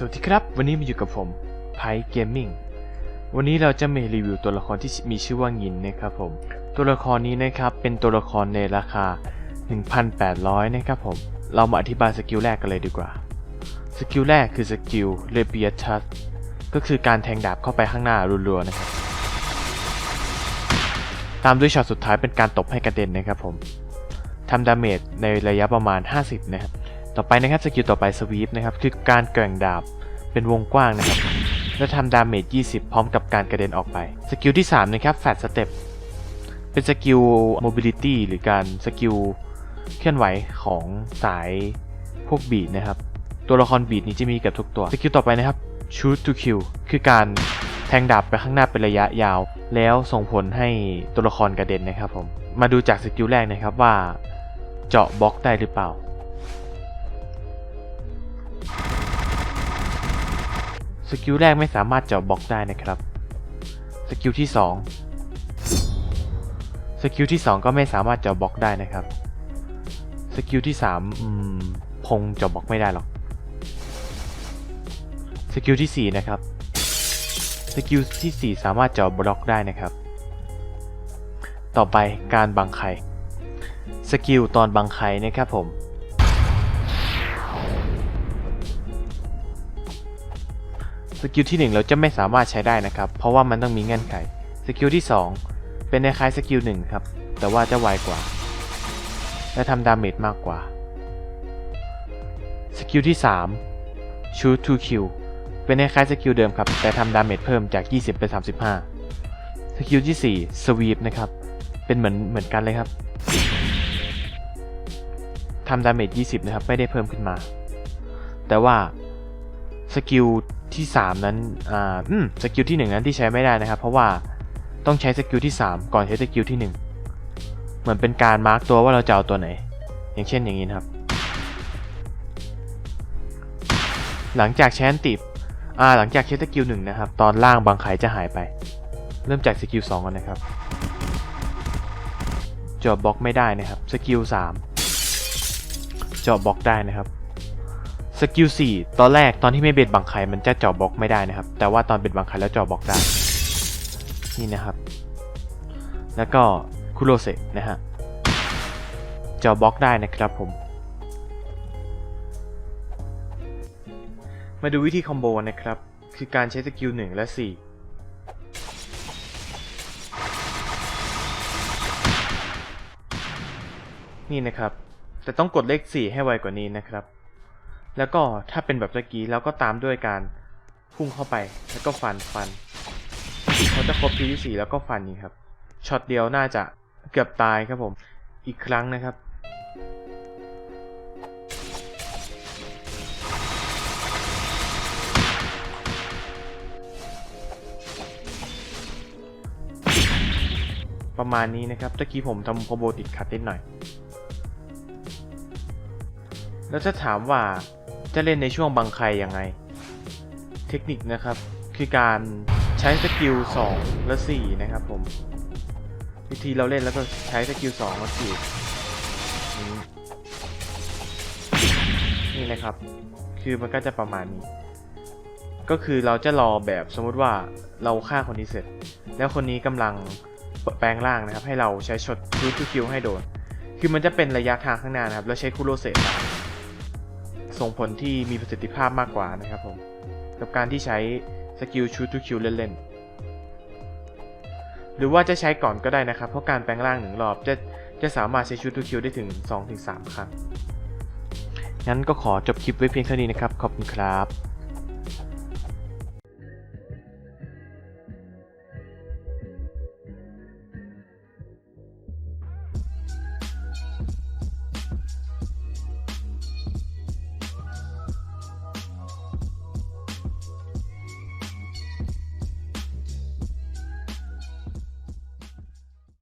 สวัสดีครับ วันนี้มาอยู่กับผมไพเกมมิ่งวันนี้เราจะมารีวิวตัวละครที่มีชื่อว่างินนะครับผม ตัวละครนี้นะครับเป็นตัวละครในราคา 1,800 นะครับผม เรามาอธิบายสกิลแรกกันเลยดีกว่า สกิลแรกคือสกิลเรเบียทัสก็คือการแทงดาบเข้าไปข้างหน้ารัวๆนะครับ ตามด้วยช็อตสุดท้ายเป็นการตบให้กระเด็นนะครับผมทำดาเมจในระยะประมาณ 50 นะครับ ต่อไปนะครับสกิลต่อไปสวีปนะครับคือการแกว่งดาบเป็นวงกว้างนะครับและทำดาเมจ 20 พร้อมกับการกระเด็นออกไปสกิลที่3นะครับแฟตสเต็ปเป็นสกิล mobility หรือการสกิลเคลื่อนไหวของสายพวกบีดนะครับตัวละครบีดนี้จะมีเกับทุกตัวสกิลต่อไปนะครับ shoot to kill คือการแทงดาบไปข้างหน้าเป็นระยะยาว แล้วส่งผลให้ตัวละครกระเด็นนะครับผมมาดูจากสกิลแรกนะครับว่า เจาะบล็อกได้หรือเปล่า สกิลแรกไม่สามารถเจาะบล็อกได้นะครับ สกิลที่ 2 สกิลที่ 2 ก็ไม่สามารถเจาะบล็อกได้นะครับ สกิลที่3อืมคงเจาะบล็อกไม่ได้หรอก สกิลที่ 4 นะครับ สกิลที่ 4 สามารถเจาะบล็อกได้นะครับ ต่อไปการบังไข่ สกิลตอนบังไข่นะครับผม สกิลที่ 1 เราจะไม่สามารถใช้ได้นะครับ เพราะว่ามันต้องมีเงื่อนไข สกิลที่ 2 เป็นคล้ายสกิล1ครับ แต่ว่าจะไวกว่า และทำดาเมจมากกว่า สกิลที่ 3 shoot to kill เป็นคล้ายสกิลเดิมครับ แต่ทำดาเมจเพิ่มจาก 20 เป็น 35 สกิลที่ 4 sweep นะครับ เป็นเหมือนเหมือนกันเลยครับทำดาเมจ 20 นะครับ ไม่ได้เพิ่มขึ้นมา แต่ว่าสกิล ที่ 3 นั้นอ่าอืมสกิลที่ 1 นั้นที่ใช้ไม่ได้นะครับ เพราะว่าต้องใช้สกิลที่ 3 ก่อนใช้สกิลที่ 1 เหมือนเป็นการมาร์กตัวว่าเราจะเอาตัวไหน อย่างเช่นอย่างนี้นครับ หลังจากใช้นติอ่าหลังจากใช้สกิลหนึ่งนะครับ ตอนล่างบางไขจะหายไป เริ่มจากสกิล2ก่อนนะครับเจาะบล็อกไม่ได้นะครับสกิล3เจาะบล็อกได้นะครับ สกิล4ตอนแรกตอนที่ไม่เบ็ดบังไข่มันจะเจาะบล็อกไม่ได้นะครับ แต่ว่าตอนเบ็ดบังไข่แล้วเจาะบล็อกได้ นี่นะครับ แล้วก็คุโรเซนะฮะเจาะบล็อกได้นะครับผม มาดูวิธีคอมโบนะครับ คือการใช้สกิล1และ 4นี่นะครับ แต่ต้องกดเลข 4 ให้ไวกว่านี้นะครับ แล้วก็ถ้าเป็นแบบเมื่อกี้แล้วก็ตามด้วยการพุ่งเข้าไปแล้วก็ฟันฟันเขาจะครบทีที่4แล้วก็ฟันนี่ครับช็อตเดียวน่าจะเกือบตายครับผมอีกครั้งนะครับประมาณนี้นะครับตะกี้ผมทำคอโบติดขัดนิดหน่อย แล้วจะถามว่า จะเล่นในช่วงบังไคยังไง เทคนิคนะครับ คือการใช้สกิล 2 และ 4 นะครับผม วิธีเราเล่นแล้วก็ใช้สกิล 2 และ4นี้นี่นะครับ คือมันก็จะประมาณนี้ ก็คือเราจะรอแบบสมมติว่าเราฆ่าคนนี้เสร็จ แล้วคนนี้กำลังแปลงร่างนะครับ ให้เราใช้ช็อตรูทูคิวให้โดน คือมันจะเป็นระยะทางข้างหน้านะครับ แล้วใช้คูโรเซตตา ส่งผลที่มีประสิทธิภาพมากกว่านะครับผม กับการที่ใช้สกิลชูทูคิวเล่นๆ หรือว่าจะใช้ก่อนก็ได้นะครับ เพราะการแปลงร่างหนึ่งรอบจะจะสามารถใช้ชูทูคิวได้ถึง 2-3 ครั้ง งั้นก็ขอจบคลิปไว้เพียงเท่านี้นะครับ ขอบคุณครับ